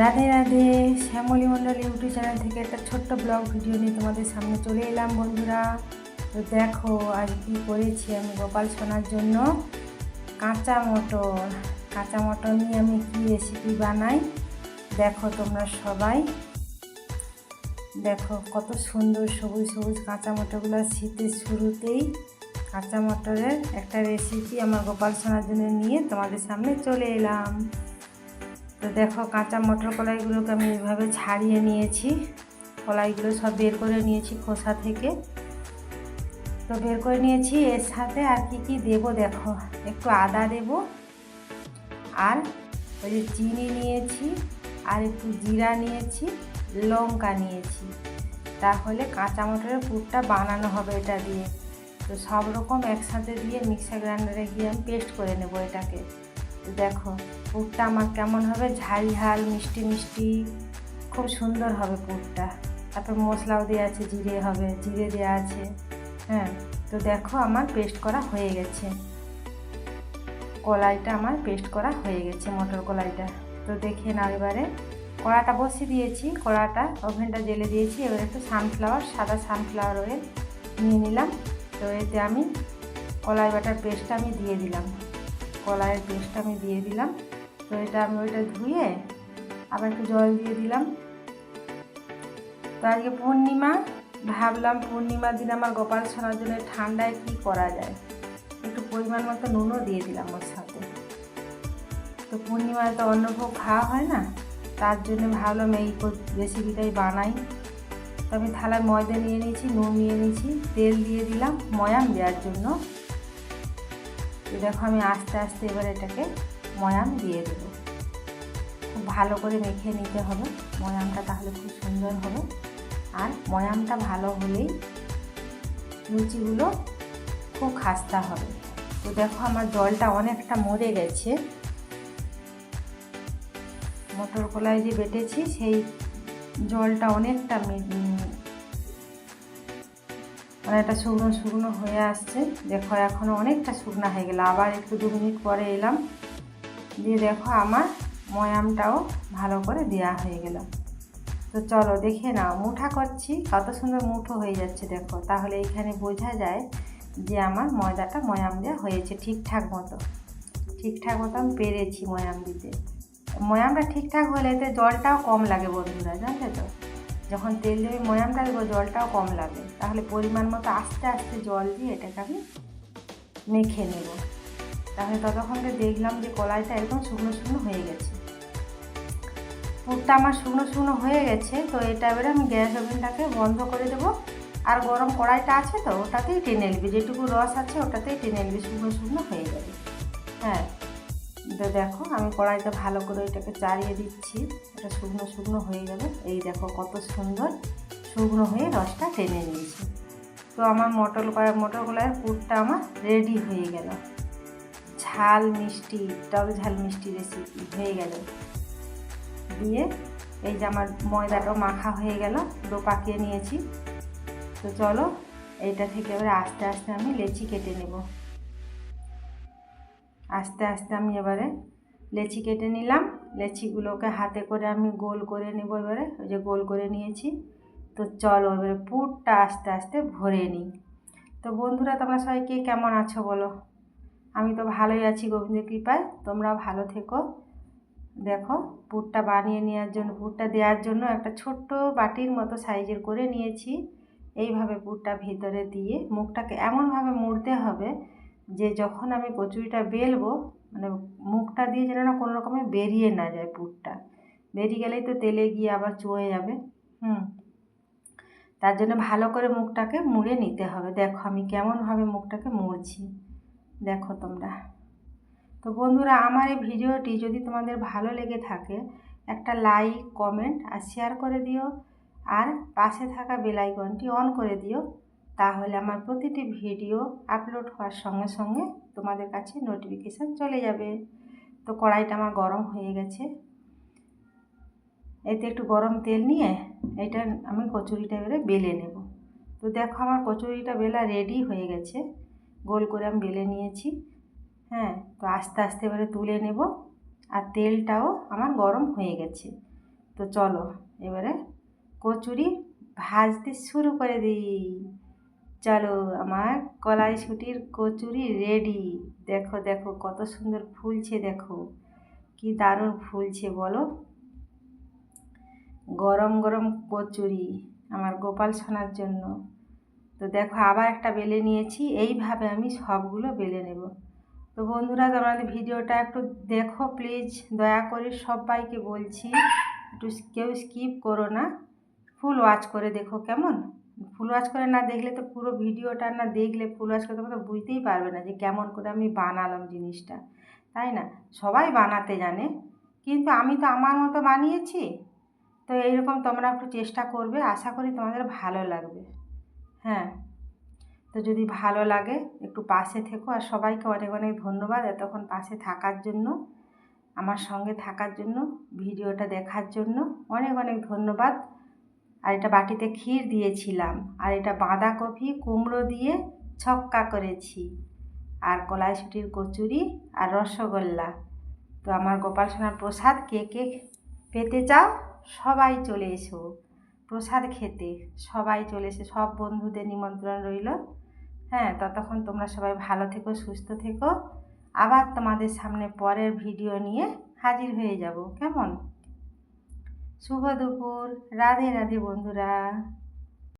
Radhe Radhe, Shyamali Mondal YouTube channel থেকে একটা ছোট্ট ব্লগ ভিডিও নিয়ে তোমাদের সামনে চলে এলাম বন্ধুরা। তো দেখো আজ কী করেছি আমি গোপাল সোনার জন্য। কাঁচা মটর কাঁচা মটর নিয়ে আমি কী রেসিপি বানাই? দেখো তোমরা সবাই। দেখো কত সুন্দর সবুজ সবুজ কাঁচা মটরগুলো শীতের শুরুতেই কাঁচা মটরের একটা রেসিপি আমার গোপাল সোনার জন্য নিয়ে তোমাদের সামনে চলে এলাম। তো দেখো কাঁচা মটর কলাইগুলোকে আমি এইভাবে ছাড়িয়ে নিয়েছি। কলাইগুলো সব বের করে নিয়েছি খোসা থেকে। তো বের করে নিয়েছি, এর সাথে আর কি কি দেব দেখো? একটু আদা দেব আর ওই যে চিনি নিয়েছি আর একটু জিরা নিয়েছি, লঙ্কা নিয়েছি। তাহলে কাঁচা মটরের পুরটা বানানো হবে এটা দিয়ে। তো সব রকম একসাথে দিয়ে মিক্সার গ্রাইন্ডারে গিয়ে আমি পেস্ট করে নেব এটাকে। দেখো পুরটা আমার কেমন হবে? ঝাল ঝাল, মিষ্টি মিষ্টি, খুব সুন্দর হবে পুরটা। তারপর মশলাও দেওয়া আছে, জিরে হবে, জিরে দেওয়া আছে হ্যাঁ? তো দেখো আমার পেস্ট করা হয়ে গেছে। কলাইটা আমার পেস্ট করা হয়ে গেছে, মটর কলাইটা। তো দেখে নাও এবারে। কড়াটা বসিয়ে দিয়েছি, কড়াটা ওভেনটা জেলে দিয়েছি। এবার একটু সানফ্লাওয়ার সাদা সানফ্লাওয়ার অয়েল নিয়ে নিলাম। তো এতে আমি কলাই বাটার পেস্টটা আমি দিয়ে দিলাম। কলাইয়ের পেস্টটা আমি দিয়ে দিলাম। তো এটা আমি ওইটা ধুয়ে আবার একটু জল দিয়ে দিলাম। তো আজকে পূর্ণিমা, ভাবলাম পূর্ণিমার দিন আমার গোপাল সোনার জন্য ঠান্ডায় কী করা যায়? একটু পরিমাণ মতো নুনও দিয়ে দিলাম ওর সাথে। তো পূর্ণিমায় তো অন্নভোগ খাওয়া হয় না, তার জন্য ভাবলাম এই রেসিপিটাই বানাই। তো আমি থালায় ময়দা নিয়ে নিয়েছি, নুন নিয়ে নিয়েছি, তেল দিয়ে দিলাম ময়াম দেওয়ার জন্য। দেখো আমি আস্তে আস্তে এবার এটাকে ময়াম দিয়ে দেব। খুব ভালো করে মেখে নিতে হবে। ময়ামটা তাহলে খুব সুন্দর হবে। আর ময়ামটা ভালো হলেই লুচিগুলো খুব খাস্তা হবে। তো দেখো আমার জলটা অনেকটা মরে গেছে। মটর কলাই যে বেটেছি, সেই জলটা অনেকটা অনেকটা শুকনো শুকনো হয়ে আসছে। দেখো এখনও অনেকটা শুকনো হয়ে গেল। আবার একটু দু মিনিট পরে এলাম। দিয়ে দেখো আমার ময়ামটাও ভালো করে দেওয়া হয়ে গেল। তো চলো দেখে নাও, মুঠা করছি, কত সুন্দর মুঠো হয়ে যাচ্ছে দেখো। তাহলে এইখানে বোঝা যায় যে আমার ময়দাটা ময়াম দেওয়া হয়েছে ঠিকঠাক মতো। ঠিকঠাক মতো আমি পেরেছি ময়াম দিতে। ময়ামটা ঠিকঠাক হলে এতে জলটাও কম লাগে বন্ধুরা, জানলে তো? যখন তেল দিয়ে ময়ামটা দেবো, জলটাও কম লাগে। তাহলে পরিমাণ মতো আস্তে আস্তে জল দিয়ে এটাকে আমি মেখে নেব। তাহলে ততক্ষণকে দেখলাম যে কলাইটা একদম শুকনো শুকনো হয়ে গেছে। পুরটা আমার শুকনো শুকনো হয়ে গেছে, তো এটা এবারে আমি গ্যাস ওভেনটাকে বন্ধ করে দেবো। আর গরম কড়াইটা আছে তো, ওটাতেই টেনে নেবে, যেটুকু রস আছে ওটাতেই টেনে নেবে, শুকনো শুকনো হয়ে যাবে। হ্যাঁ তো দেখো আমি কড়াইটা ভালো করে এটাকে চাড়িয়ে দিচ্ছি, এটা শুকনো শুকনো হয়ে যাবে। এই দেখো কত সুন্দর শুকনো হয়ে রসটা টেনে নিয়েছে। তো আমার মটর মটর কলাইয়ের পুরটা আমার রেডি হয়ে গেল। ঝাল মিষ্টি, টক ঝাল মিষ্টি রেসিপি হয়ে গেল। দিয়ে এই যে আমার ময়দাটাও মাখা হয়ে গেল দো পাকিয়ে নিয়েছি। তো চলো, এইটা থেকে এবারে আস্তে আস্তে আমি লেচি কেটে নেব। আস্তে আস্তে আমি এবারে লেচি কেটে নিলাম। লেচিগুলোকে হাতে করে আমি গোল করে নেব এবারে। ওই যে গোল করে নিয়েছি। তো চলো, এবারে পুরটা আস্তে আস্তে ভরে নিই। তো বন্ধুরা, তোমরা সবাই কে কেমন আছো বলো? আমি তো ভালোই আছি গোবিন্দের কৃপায় তোমরা ভালো থেকো। দেখো, পুরটা বানিয়ে নেওয়ার জন্য, পুরটা দেওয়ার জন্য একটা ছোট্ট বাটির মতো সাইজের করে নিয়েছি। এইভাবে পুরটা ভিতরে দিয়ে মুখটাকে এমনভাবে মুড়তে হবে যে যখন আমি কচুরিটা বেলবো মানে মুখটা দিয়ে যেন না কোনো রকমে বেরিয়ে না যায় পুরটা। বেরিয়ে গেলেই তো তেলে গিয়ে আবার চুয়ে যাবে, হুম। তার জন্য ভালো করে মুখটাকে মুড়ে নিতে হবে। দেখো আমি কেমনভাবে মুখটাকে মুড়ছি। দেখো তোমরা। তো বন্ধুরা, আমার এই ভিডিওটি যদি তোমাদের ভালো লেগে থাকে, একটা লাইক, কমেন্ট আর শেয়ার করে দিও। আর পাশে থাকা বেলাইকনটি অন করে দিও, তাহলে আমার প্রতিটি ভিডিও আপলোড হওয়ার সঙ্গে সঙ্গে তোমাদের কাছে নোটিফিকেশান চলে যাবে। তো কড়াইটা আমার গরম হয়ে গেছে। এতে একটু গরম তেল নিয়ে এটা আমি কচুরিটা এবারে বেলে নেব। তো দেখো আমার কচুরিটা বেলা রেডি হয়ে গেছে। গোল করে আমি বেলে নিয়েছি। হ্যাঁ তো আস্তে আস্তে এবারে তুলে নেব আর তেলটাও আমার গরম হয়ে গেছে। তো চলো, এবারে কচুরি ভাজতে শুরু করে দিই। চলো, আমার কলাইশুটির কচুরি রেডি দেখো দেখো, কত সুন্দর ফুলছে, দেখো। কি দারুণ ফুলছে, বলো। গরম গরম কচুরি আমার গোপাল সোনার জন্য। তো দেখো আবার একটা বেলে নিয়েছি, এইভাবে আমি সবগুলো বেলে নেব। তো বন্ধুরা, তোমাদের ভিডিওটা একটু দেখো প্লিজ দয়া করে সবাইকে বলছি, একটু কেউ স্কিপ করো না। ফুল ওয়াচ করে দেখো কেমন? ফুল ওয়াচ করে না দেখলে তো পুরো ভিডিওটা না দেখলে ফুল ওয়াচ করে তো বুঝতেই পারবে না যে কেমন করে আমি বানালাম জিনিসটা, তাই না? সবাই বানাতে জানে, কিন্তু আমি তো আমার মতো বানিয়েছি। তো এইরকম তোমরা একটু চেষ্টা করবে, আশা করি তোমাদের ভালো লাগবে। হ্যাঁ। তো যদি ভালো লাগে, একটু পাশে থেকো। আর সবাইকে অনেক অনেক ধন্যবাদ এতক্ষণ পাশে থাকার জন্য, আমার সঙ্গে থাকার জন্য, ভিডিওটা দেখার জন্য। অনেক অনেক ধন্যবাদ। আর এটা বাটিতে ক্ষীর দিয়েছিলাম। আর এটা বাঁধাকপি কুমড়ো দিয়ে ছক্কা করেছি। আর কলাইশুটির কচুরি আর রসগোল্লা। তো আমার গোপাল সোনার প্রসাদ কে কে পেতে চাও, সবাই চলে এসো। প্রসাদ খেতে। সবাই চলে এসে, সব বন্ধুদের নিমন্ত্রণ রইল। হ্যাঁ ততক্ষণ তোমরা সবাই ভালো থেকো, সুস্থ থেকো। আবার তোমাদের সামনে পরের ভিডিও নিয়ে হাজির হয়ে যাব। কেমন? শুভ দুপুর। রাধে রাধে বন্ধুরা।